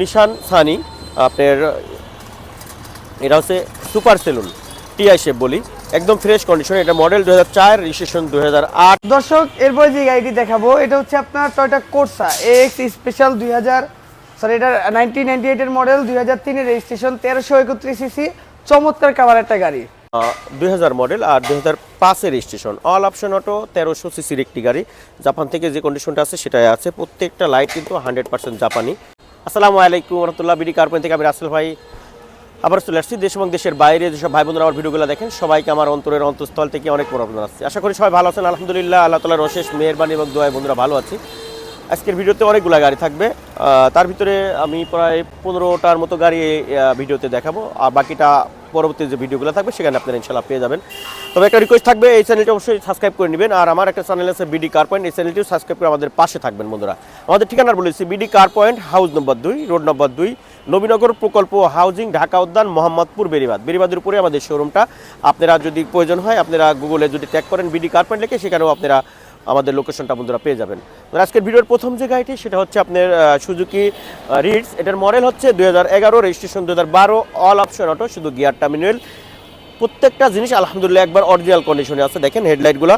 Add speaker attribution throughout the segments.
Speaker 1: নিশান সানি আপনার এটা হচ্ছে সুপার সেলুন টিআই শেপ বলি একদম ফ্রেশ কন্ডিশন এটা মডেল দু হাজার চার রেজিস্ট্রেশন দু হাজার আট।
Speaker 2: দর্শক এরপরে যে গাড়িটি দেখাবো এটা হচ্ছে আপনার টয়টা কোর্সা এক্স স্পেশাল দুই হাজার সরি এটা নাইনটিন নাইনটি এইটের মডেল দুই হাজার তিনের রেজিস্ট্রেশন তেরোশো একত্রিশ সিসি চমৎকার কাভার একটা গাড়ি।
Speaker 1: দুই হাজার মডেল আর দুই হাজার পাঁচের রেজিস্ট্রেশন অল অপশন অটো তেরোশো সিসির একটি গাড়ি। জাপান থেকে যে কন্ডিশনটা আছে সেটাই আছে। প্রত্যেকটা লাইট কিন্তু হান্ড্রেড পার্সেন্ট জাপানি। আসসালামু আলাইকুম রহমতুল্লাহ, বিডি কার্পেন থেকে আমি রাসেল ভাই। আবার চলে আসছি দেশ এবং দেশের বাইরে। যেসব ভাই বোনরা আমার ভিডিওগুলো দেখেন, সবাইকে আমার অন্তরের অন্তঃস্থল থেকে অনেক বড় অভিনন্দন আসছে আশা করি সবাই ভালো আছেন, আলহামদুলিল্লাহ, আল্লাহ তালার অশেষ মেহরবানি এবং দোয়ায় বন্ধুরা ভালো আছি। আজকের ভিডিওতে অনেকগুলো গাড়ি থাকবে। তার ভিতরে আমি প্রায় পনেরোটার মতো গাড়ি ভিডিওতে দেখাবো। আর বাকিটা পরবর্তী যে ভিডিওগুলো থাকবে, সেখানে আপনারা ইনশাল্লাহ পেয়ে যাবেন। তবে একটা রিকোয়েস্ট থাকবে, এই চ্যানেলটা অবশ্যই সাবস্ক্রাইব করে নেবেন। আর আমার একটা চ্যানেল আছে বিডি কার পয়েন্ট এই চ্যানেলটিও সাবস্ক্রাইব করে আমাদের পাশে থাকবেন, বন্ধুরা। আমাদের ঠিকানা বলেছি BD car point house number দুই রোড নম্বর দুই, নবীনগর প্রকল্প হাউজিং ঢাকা উদ্যান, মোহাম্মদপুর বেরিবাদ বেরিবাদের উপরে আমাদের শোরুমটা আপনারা যদি প্রয়োজন হয়, আপনারা গুগলে যদি ট্যাগ করেন বিডি কার পয়েন্ট লিখে, সেখানেও আপনারা আমাদের লোকেশনটা বন্ধুরা পেয়ে যাবেন। আজকের ভিডিওর প্রথম যে গাড়িটি, সেটা হচ্ছে আপনার সুজুকি রিডস এটার মডেল হচ্ছে দুই হাজার এগারো রেজিস্ট্রেশন দু হাজার বারো অল অপশন অটো শুধু গিয়ার টার্মিনাল প্রত্যেকটা জিনিস আলহামদুলিল্লাহ একবার অরিজিনাল কন্ডিশনে আছে। দেখেন হেডলাইটগুলো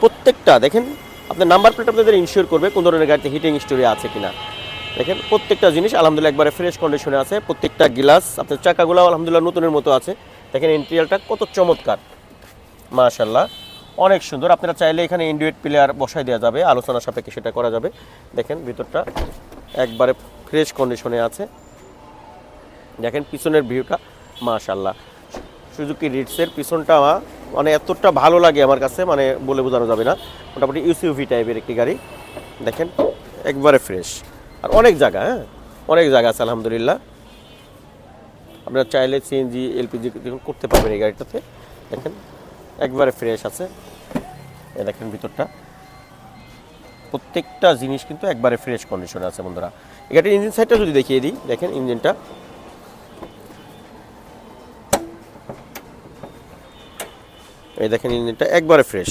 Speaker 1: প্রত্যেকটা, দেখেন, আপনার নাম্বার প্লেট আপনাদের ইনশিওর করবে কোন ধরনের গাড়িতে হিটিং স্টোরি আছে কিনা। দেখেন, প্রত্যেকটা জিনিস আলহামদুলিল্লাহ একবারে ফ্রেশ কন্ডিশনে আছে। প্রত্যেকটা গ্লাস আপনার চাকাগুলো আলহামদুলিল্লাহ নতুনের মতো আছে। দেখেন ইন্টেরিয়ালটা কত চমৎকার। মাশাল্লাহ অনেক সুন্দর। আপনারা চাইলে এখানে ইন্ডিউট প্লেয়ার বসাই দেওয়া যাবে। আলোচনা সাপেক্ষে সেটা করা যাবে। দেখেন, ভিতরটা একবারে ফ্রেশ কন্ডিশনে আছে। দেখেন, পিছনের ভিউটা মাশাল্লাহ সুজুকি রিটসের পিছনটা মানে এতটা ভালো লাগে আমার কাছে মানে বলে বোঝানো যাবে না। মোটামুটি ইউসিউভি টাইপের একটি গাড়ি। দেখেন, একবারে ফ্রেশ আর অনেক জায়গা হ্যাঁ? অনেক জায়গা আছে, আলহামদুলিল্লাহ। আপনারা চাইলে সিএনজি এলপিজি করতে পারবেন এই গাড়িটাতে। দেখেন একবারে ফ্রেশ আছে। এ দেখেন ভিতরটা। প্রত্যেকটা জিনিস কিন্তু একবারে ফ্রেশ কন্ডিশনে আছে বন্ধুরা। গাড়ির ইঞ্জিন সাইডটা যদি দেখিয়ে দিই, দেখেন ইঞ্জিনটা এই দেখেন ইঞ্জিনটা একবারে ফ্রেশ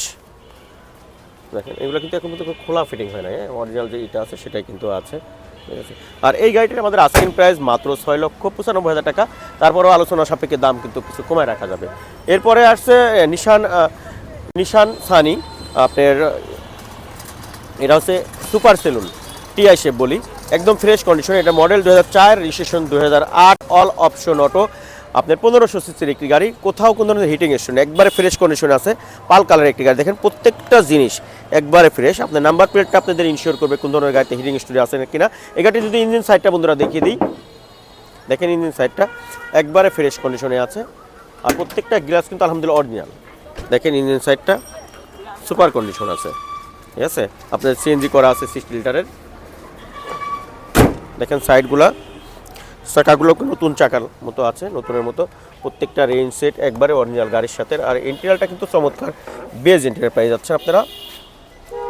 Speaker 1: দেখেন, এগুলো কিন্তু এখন পর্যন্ত খোলা ফিটিং হয় না হ্যাঁ? অরিজিনাল যে এটা আছে, সেটাই কিন্তু আছে। ঠিক আছে আর এই গাড়িটির আমাদের আস্কিং প্রাইস মাত্র ছয় লক্ষ পঁচানব্বই হাজার টাকা। তারপরেও আলোচনা সাপেক্ষে দাম কিন্তু কিছু কমায় রাখা যাবে। এরপরে আসছে নিশান নিশান সানি, আপনার, এটা হচ্ছে সুপার সেলুন, টিআই শেপ বলি। একদম ফ্রেশ কন্ডিশন এটা মডেল দু হাজার চার রেজিস্ট্রেশন দু হাজার আট অল অপশন অটো আপনার পনেরোশো সিসির একটি গাড়ি, কোথাও কোনো ধরনের হিটিং এসছে একবারে ফ্রেশ কন্ডিশনে আছে, পাল কালারের একটি গাড়ি। দেখেন প্রত্যেকটা জিনিস একবারে ফ্রেশ আপনার নাম্বার প্লেটটা আপনাদের ইনশিওর করবে কোন ধরনের গাড়িতে হিটিং স্টোরি আছে কিনা। এই গাড়ি যদি ইঞ্জিন সাইডটা বন্ধুরা দেখিয়ে দিই। দেখেন ইঞ্জিন সাইডটা একবারে ফ্রেশ কন্ডিশনে আছে। আর প্রত্যেকটা গ্লাস কিন্তু আলহামদুলিল্লাহ অরিজিনাল দেখেন ইঞ্জিন সাইডটা সুপার কন্ডিশন আছে। ঠিক আছে? আপনার সিএনজি করা আছে সিক্সটি লিটারের দেখেন সাইডগুলা চাকাগুলো নতুন চাকার মতো আছে, নতুনের মতো। প্রত্যেকটা রেঞ্জ সেট একবারে অরিজিনাল গাড়ির সাথে। আর ইন্টেরিয়ালটা কিন্তু চমৎকার। বেজ ইন্টেরিয়ার পেয়ে যাচ্ছেন আপনারা।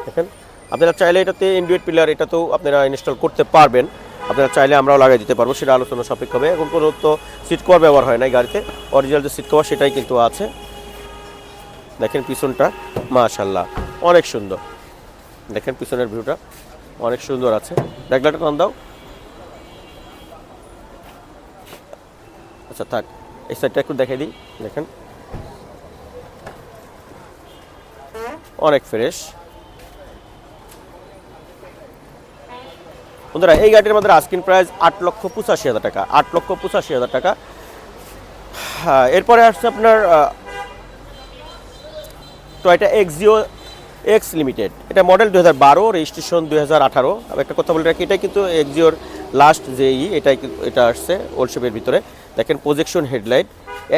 Speaker 1: দেখেন। আপনারা চাইলে এটাতে ইন্ডিউট পিলার এটাতেও আপনারা ইনস্টল করতে পারবেন। আপনারা চাইলে আমরাও লাগিয়ে দিতে পারব, সেটা আলোচনা সাপেক্ষ হবে। এখন কোনো তো সিট কভার ব্যবহার হয় না গাড়িতে। অরিজিনাল যে সিট কভার সেটাই কিন্তু আছে। দেখেন পিছনটা মাশাল্লাহ অনেক সুন্দর। দেখেন পিছনের ভিউটা অনেক সুন্দর আছে। দেখলাটা টান দাও। আচ্ছা থাক, এই সাইডটা একটু দেখে দিই। দেখেন। অনেক ফ্রেশ বন্ধুরা, এই গাড়ির মধ্যে আস্কিন প্রাইস আট লক্ষ পঁচাশি হাজার টাকা, আট লক্ষ পঁচাশি হাজার টাকা। হ্যাঁ এরপরে আসছে আপনার এটা এক্সিও এক্স লিমিটেড এটা মডেল দু হাজার বারো রেজিস্ট্রেশন দু হাজার আঠারো। একটা কথা বলে রাখি, এটাই কিন্তু এক্সিওর লাস্ট যে ই এটাই এটা আসছে ওল্ডশেপের ভিতরে। দেখেন প্রজেকশন হেডলাইট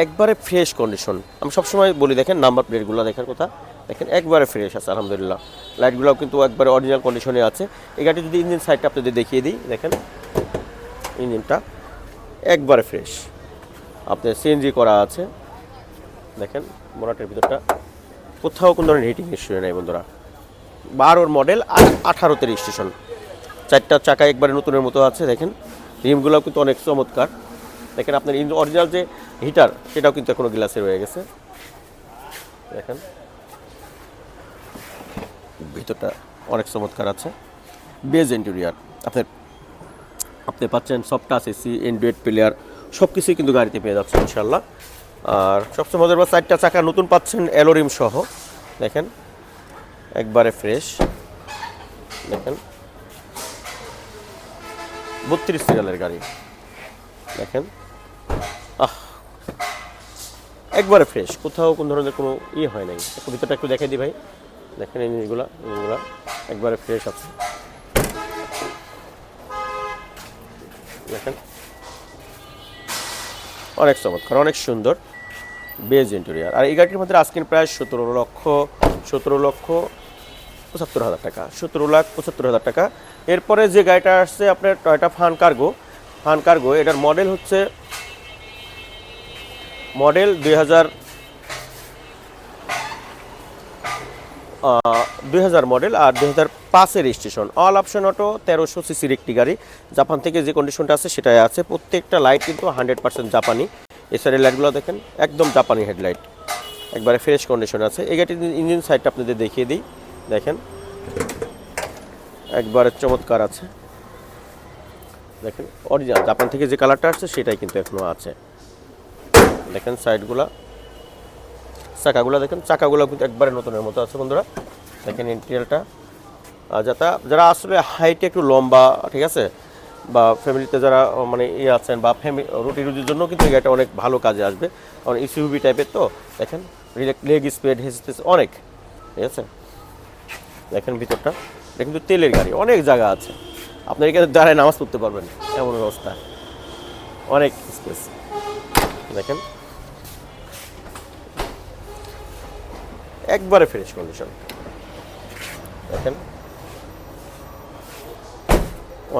Speaker 1: একবারে ফ্রেশ কন্ডিশন আমি সবসময় বলি, দেখেন নাম্বার প্লেটগুলো দেখার কথা। দেখেন, একবারে ফ্রেশ আছে, আলহামদুলিল্লাহ। লাইটগুলোও কিন্তু একবারে অরিজিনাল কন্ডিশনে আছে। এই গাড়ি যদি ইঞ্জিন সাইডটা আপনাদের দেখিয়ে দিই, দেখেন ইঞ্জিনটা একবারে ফ্রেশ আপনার সিএনজি করা আছে। দেখেন মোনাটের ভিতরটা কোথাও কোনো ধরনের হিটিং ইস্যু নেই, বন্ধুরা। বারোর মডেল আর আঠারোতে রেজিস্ট্রেশন চারটা চাকা একবারে নতুনের মতো আছে, দেখেন। রিমগুলোও কিন্তু অনেক চমৎকার। দেখেন, আপনার ইঞ্জিন অরিজিনাল যে হিটার সেটাও কিন্তু এখনও গ্লাসে রয়ে গেছে। দেখেন। ভিতরটা অনেক চমৎকার আছে। বেজ ইন্টেরিয়ার আপনার আপনি পাচ্ছেন সফটাস এসি এন্ড্রয়েড প্লেয়ার সব কিছুই কিন্তু গাড়িতে পেয়ে যাচ্ছেন ইনশাল্লাহ আর সবচেয়ে মজার বা চারটা চাকা নতুন পাচ্ছেন অ্যালোরিম সহ। দেখেন, একবারে ফ্রেশ। দেখেন, বত্রিশ সিরিয়ালের গাড়ি। দেখেন, আহ, একবারে ফ্রেশ। কোথাও কোন ধরনের কোনো ইয়ে হয় নাই। ভিতরটা একটু দেখে দিই ভাই। দেখেন এই জিনিসগুলো জিনিসগুলো একবারে ফ্রেশ আছে। দেখেন। অনেক চমৎকার, অনেক সুন্দর বেজ ইন্টেরিয়ার আর এই গাড়িটির মধ্যে আজকের প্রায় সতেরো লক্ষ সতেরো লক্ষ পঁচাত্তর হাজার টাকা, সতেরো লাখ পঁচাত্তর হাজার টাকা। এরপরে যে গাড়িটা আসছে, আপনার Toyota fun cargo fun cargo এটার মডেল হচ্ছে মডেল দুই হাজার দুই হাজার মডেল আর দুই হাজার পাঁচের রেজিস্ট্রেশন অল অপশন অটো তেরোশো সিসির একটি গাড়ি। জাপান থেকে যে কন্ডিশনটা আছে সেটাই আছে। প্রত্যেকটা লাইট কিন্তু হান্ড্রেড পার্সেন্ট জাপানি এছাড়া লাইটগুলো দেখেন, একদম জাপানি হেডলাইট একবারে ফ্রেশ কন্ডিশন আছে। এই গাড়িটির ইঞ্জিন সাইডটা আপনাদের দেখিয়ে দিই। দেখেন, একবারে চমৎকার আছে। দেখেন অরিজিনাল জাপান থেকে যে কালারটা আসছে সেটাই কিন্তু এখনও আছে। দেখেন সাইডগুলা চাকাগুলো দেখেন, চাকাগুলো কিন্তু একবারে নতুনের মতো আছে বন্ধুরা। দেখেন ইন্টেরিয়ালটা যাতে যারা আসলে হাইটে একটু লম্বা, ঠিক আছে, বা ফ্যামিলিতে যারা মানে ইয়ে আছেন বা ফ্যামিলি রুটি রুটির জন্য কিন্তু গাড়িটা অনেক ভালো কাজে আসবে। কারণ ইসিউবি টাইপের তো, দেখেন লেগ স্পেড হেস স্পেস অনেক, ঠিক আছে? দেখেন ভিতরটা। এটা কিন্তু তেলের গাড়ি, অনেক জায়গা আছে। আপনি এখানে দাঁড়ায় নামাজ পড়তে পারবেন, এমন অবস্থা। অনেক স্পেস দেখেন। একবারে ফ্রেশ কন্ডিশন দেখেন।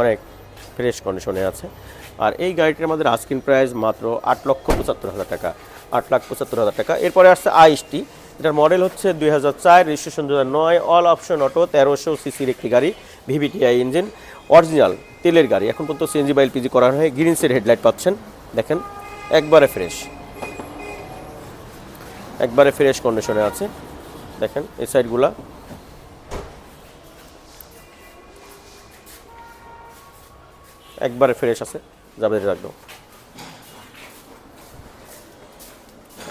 Speaker 1: অনেক ফ্রেশ কন্ডিশনে আছে। আর এই গাড়িটির আমাদের আস্কিন প্রাইস মাত্র আট লক্ষ পঁচাত্তর হাজার টাকা। আট লাখ পঁচাত্তর হাজার টাকা। এরপরে আসছে আইসটি এটার মডেল হচ্ছে দুই হাজার চার রেজিস্ট্রেশন দু হাজার নয় অল অপশন অটো তেরোশো সিসির একটি গাড়ি ভিভিটিআই ইঞ্জিন অরিজিনাল তেলের গাড়ি। এখন পর্যন্ত সিএনজি বা এলপিজি করা হয় গ্রিনসের হেডলাইট পাচ্ছেন। দেখেন, একবারে ফ্রেশ একবারে ফ্রেশ কন্ডিশনে আছে। দেখেন, এই সাইডগুলা। একবারে ফ্রেশ আছে যাবে রাখব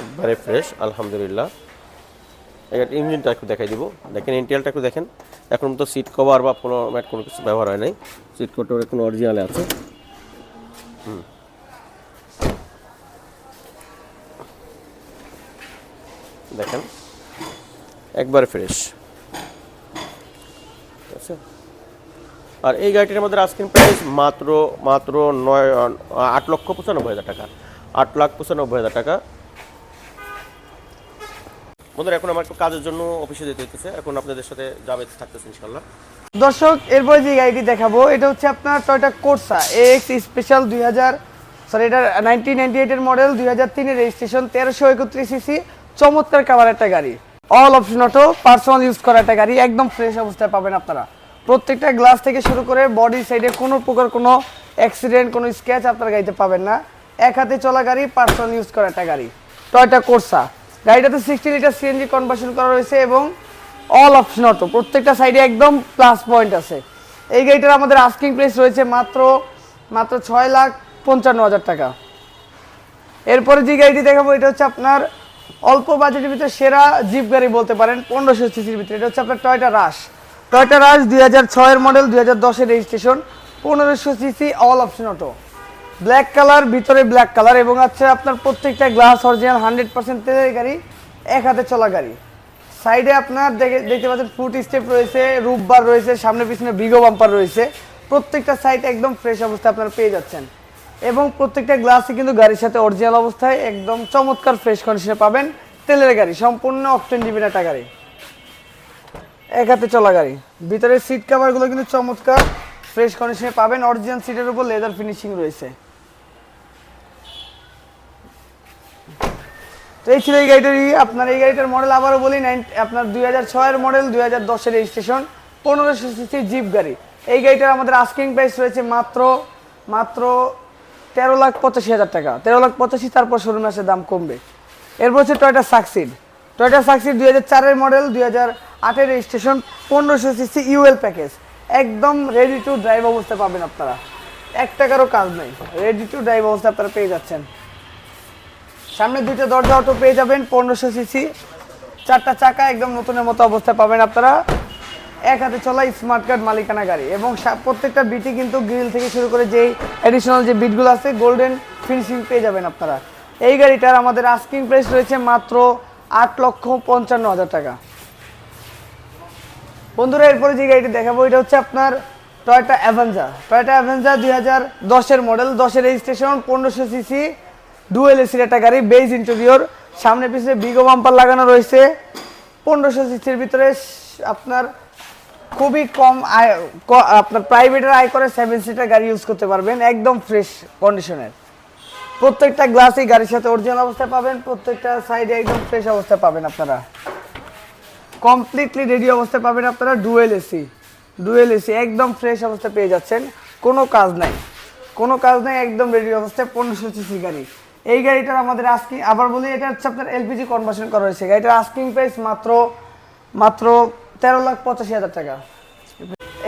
Speaker 1: একবারে ফ্রেশ আলহামদুলিল্লাহ। এর ইঞ্জিনটা একটু দেখাই দিব। দেখেন ইন্টেরিয়ালটা একটু দেখেন। এখন তো সিট কভার বা কোনো ম্যাট কোনো কিছু ব্যবহার হয় নাই। সিট কভার কোনো অরিজিনালে আছে। হুম। দেখেন। একবারে ফ্রেশ। আছে? আর এই গাড়িটির আমাদের আস্কিং প্রাইস মাত্র মাত্র নয়, আট লক্ষ পঁচানব্বই হাজার টাকা। আট লাখ পঁচানব্বই হাজার টাকা। বন্ধুরা, এখন আমার একটু কাজের জন্য অফিসে যেতে হইতেছে। এখন আপনাদের সাথে যাবে থাকতেছে ইনশাল্লাহ
Speaker 2: দর্শক, এরপরে যে গাড়িটি দেখাবো, এটা হচ্ছে আপনার টয়টা কোর্সা এক্স স্পেশাল দুই হাজার সরি এটা নাইনটিন নাইনটি এইটের মডেল দুই হাজার তিনের রেজিস্ট্রেশন তেরোশো একত্রিশ সিসি চমৎকার কালার একটা গাড়ি। All option auto personal use করা একটা গাড়ি, একদম ফ্রেশ অবস্থায় পাবেন আপনারা। প্রত্যেকটা গ্লাস থেকে শুরু করে বডি সাইডে কোনো প্রকার কোনো অ্যাক্সিডেন্ট কোনো স্ক্র্যাচ আপনার গাড়িতে পাবেন না। এক হাতে চলা গাড়ি পার্সোনাল ইউজ করা একটা গাড়ি। টয়টা কোর্সা গাড়িটাতে সিক্সটি লিটার সিএনজি কনভার্সন করা রয়েছে এবং অল অপশন অটো প্রত্যেকটা সাইডে একদম প্লাস পয়েন্ট আছে। এই গাড়িটার আমাদের আস্কিং প্রাইস রয়েছে মাত্র মাত্র ছয় লাখ পঞ্চান্ন হাজার টাকা। এরপরে যে গাড়িটি দেখাবো, এটা হচ্ছে আপনার অল্প বাজেটের ভিতরে সেরা জিপ গাড়ি বলতে পারেন, পনেরোশো সিসির ভিতরে। এটা হচ্ছে আপনার টয়টা রাশ টয়টা রাশ দুই হাজার ছয়ের মডেল দুই হাজার দশের রেজিস্ট্রেশন পনেরোশো CC all option auto black colour ভিতরে ব্ল্যাক কালার এবং আছে আপনার প্রত্যেকটা গ্লাস অরিজিনাল হান্ড্রেড পার্সেন্ট তেলের গাড়ি, এক হাতে চলা গাড়ি। সাইডে আপনার দেখে দেখতে পাচ্ছেন ফুট স্টেপ রয়েছে রুফ বার রয়েছে, সামনে পিছনে বিগো বাম্পার রয়েছে। প্রত্যেকটা সাইড একদম ফ্রেশ অবস্থা আপনারা পেয়ে যাচ্ছেন। এবং প্রত্যেকটা গ্লাসই কিন্তু গাড়ির সাথে অরিজিনাল অবস্থায় একদম চমৎকার ফ্রেশ কন্ডিশনে পাবেন। তেলের গাড়ি, সম্পূর্ণ অকটেন ডিবিন একটা গাড়ি। এক হাতে চলা গাড়ি। ভিতরে সিট কাভারগুলো কিন্তু চমৎকার ফ্রেশ কন্ডিশনে পাবেন। অরিজিনাল সিটের উপর লেদার ফিনিশিং রয়েছে। তো এই ছিল এই গাড়িটারই, আপনার এই গাড়িটার মডেল আবারও বলি নাইন আপনার দুই হাজার ছয়ের মডেল দুই হাজার দশের রেজিস্ট্রেশন পনেরোশো সিসি জিপ গাড়ি। এই গাড়িটার আমাদের আস্কিং প্রাইস রয়েছে মাত্র মাত্র তেরো লাখ পঁচাশি হাজার টাকা। তেরো লাখ পঁচাশি, তারপর শোরুমে আসে দাম কমবে। এরপর হচ্ছে টয়টা সাকসিড টয়টা সাকসিড দুই হাজার চারের মডেল দুই হাজার আটের রেজিস্ট্রেশন পনেরোশো সিসি ইউএল প্যাকেজ একদম রেডি টু ড্রাইভ অবস্থায় পাবেন আপনারা। এক টাকারও কাজ নেই। রেডি টু ড্রাইভ অবস্থা আপনারা পেয়ে যাচ্ছেন। সামনে দুইটা দরজা অটো পেয়ে যাবেন, পনেরোশো সিসি চারটা চাকা একদম নতুনের মতো অবস্থায় পাবেন আপনারা। এক হাতে চলা স্মার্ট কার্ড মালিকানা গাড়ি এবং প্রত্যেকটা বিটি কিন্তু গ্রিল থেকে শুরু করে যেই অ্যাডিশনাল যে বিটগুলো আছে গোল্ডেন ফিনিশিং পেয়ে যাবেন আপনারা। এই গাড়িটার আমাদের আস্কিং প্রাইস রয়েছে মাত্র আট লক্ষ পঞ্চান্ন হাজার টাকা। বন্ধুরা, এরপরে যে গাড়িটি দেখাবো, এটা হচ্ছে আপনার টয়টা অ্যাভেঞ্জার টয়টা অ্যাভেঞ্জার দুই হাজার দশের মডেল দশের রেজিস্ট্রেশন পনেরোশো সিসি ডুয়েল এসির একটা গাড়ি বেজ ইন্টেরিয়র সামনে পিছনে বিগো বাম্পার লাগানো রয়েছে। পনেরোশো সিসির ভিতরে আপনার খুবই কম আয় আপনার প্রাইভেটের আয় করে সেভেন সিটার গাড়ি ইউজ করতে পারবেন, একদম ফ্রেশ কন্ডিশনের প্রত্যেকটা গ্লাসই গাড়ির সাথে অরিজিনাল অবস্থায় পাবেন, প্রত্যেকটা সাইডে একদম ফ্রেশ অবস্থায় পাবেন আপনারা। কমপ্লিটলি রেডি অবস্থায় পাবেন আপনারা ডুয়েল এসি ডুয়েল এসি একদম ফ্রেশ অবস্থায় পেয়ে যাচ্ছেন, কোনো কাজ নাই। কোনো কাজ নাই, একদম রেডি অবস্থায় পনেরোশো সিসি গাড়ি। এই গাড়িটার আমাদের আস্কিং আবার বলি, এটা হচ্ছে আপনার এলপিজি কনভার্সন করা হয়েছে। গাড়িটার আস্কিং প্রাইস মাত্র মাত্র তেরো লাখ পঁচাশি হাজার টাকা।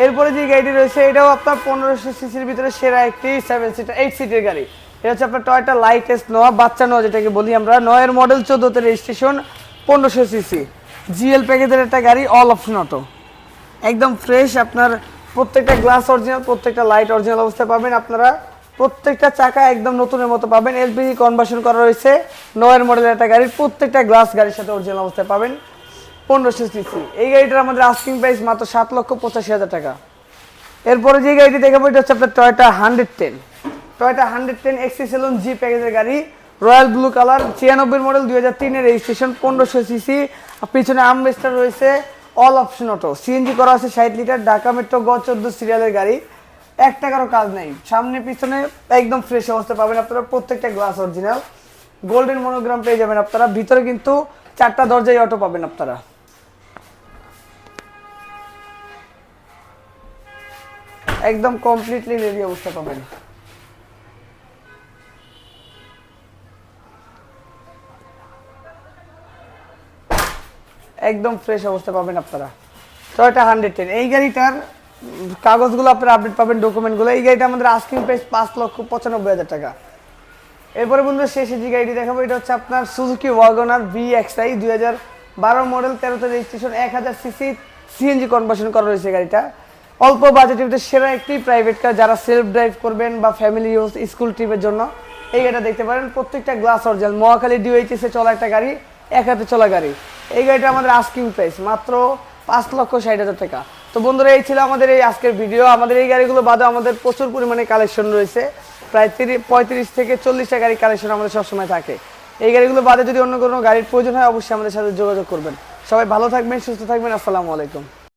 Speaker 2: এরপরে যে গাড়িটি রয়েছে, এটাও আপনার পনেরোশো সিসির ভিতরে সেরা একটি সেভেন সিটার এইট সিটের গাড়ি। এটা হচ্ছে আপনার টয়টা লাইটেস্ট নোয়া, বাচ্চা নোয়া যেটাকে বলি আমরা। নয়ের মডেল চোদ্দোতে রেজিস্ট্রেশন পনেরোশো সিসি। জিএল প্যাকেজের একটা গাড়ি অল অপশন অটো একদম ফ্রেশ আপনার প্রত্যেকটা গ্লাস অরিজিনাল প্রত্যেকটা লাইট অরিজিনাল অবস্থায় পাবেন আপনারা। প্রত্যেকটা চাকা একদম নতুনের মতো পাবেন। এলপিজি কনভার্সন করা রয়েছে। নয়ের মডেলের একটা গাড়ির প্রত্যেকটা গ্লাস গাড়ির সাথে অরিজিনাল অবস্থায় পাবেন। পনেরোশো সিসি এই গাড়িটার আমাদের আস্কিং প্রাইস মাত্র সাত লক্ষ পঁচাশি হাজার টাকা। এরপরে যে গাড়িটি দেখাবো, এটা হচ্ছে আপনার Toyota hundred ten Toyota hundred ten XE saloon G প্যাকেজের গাড়ি রয়্যাল ব্লু কালার ছিয়ানব্বই মডেল দুই হাজার তিনের রেজিস্ট্রেশন পনেরোশো সিসি পিছনে আমরেস্টার রয়েছে অল অপশন অটো সিএনজি করা আছে ষাট লিটার ঢাকা মেট্রো গ চোদ্দ সিরিয়ালের গাড়ি। এক টাকারও কাজ নেই। সামনে পিছনে একদম ফ্রেশ অবস্থা পাবেন আপনারা, প্রত্যেকটা গ্লাস অরিজিনাল গোল্ডেন মনোগ্রাম পেয়ে যাবেন আপনারা। ভিতরে কিন্তু চারটা দরজায় অটো পাবেন আপনারা। একদম কমপ্লিটলি রেডি অবস্থা পাবেন একদম ফ্রেশ অবস্থা পাবেন আপনারা। টয়টা হান্ড্রেড টেন এই গাড়িটার কাগজগুলো আপনারা আপডেট পাবেন ডকুমেন্টগুলো এই গাড়িটা আমাদের আস্কিং প্রাইস পাঁচ লক্ষ পঁচানব্বই হাজার টাকা। এরপরে বন্ধুরা শেষে যে গাড়িটি দেখাবো, এটা হচ্ছে আপনার সুজুকি ওয়াগনার ভি এক্সআই দুই হাজার বারো মডেল তেরোতে রেজিস্ট্রেশন এক হাজার সিসি সিএনজি কনভার্সন করা রয়েছে গাড়িটা। অল্প বাজেটের ভিতরে সেরা একটি প্রাইভেট কার যারা সেলফ ড্রাইভ করবেন বা ফ্যামিলি ইউজ স্কুল ট্রিপের জন্য। এই গাড়িটা দেখতে পারেন, প্রত্যেকটা গ্লাস অরিজিনাল মহাখালী ডিওএইচএস চলা একটা গাড়ি, এক হাতে চলা গাড়ি। এই গাড়িটা আমাদের আস্কিং প্রাইস মাত্র পাঁচ লক্ষ ষাট হাজার টাকা। তো বন্ধুরা, এই ছিল আমাদের এই আজকের ভিডিও আমাদের এই গাড়িগুলো বাদে আমাদের প্রচুর পরিমাণে কালেকশন রয়েছে। প্রায় তিরিশ পঁয়ত্রিশ থেকে চল্লিশটা গাড়ি কালেকশন আমাদের সবসময় থাকে। এই গাড়িগুলো বাদে যদি অন্য কোনো গাড়ির প্রয়োজন হয়, অবশ্যই আমাদের সাথে যোগাযোগ করবেন। সবাই ভালো থাকবেন, সুস্থ থাকবেন। আসসালামু আলাইকুম।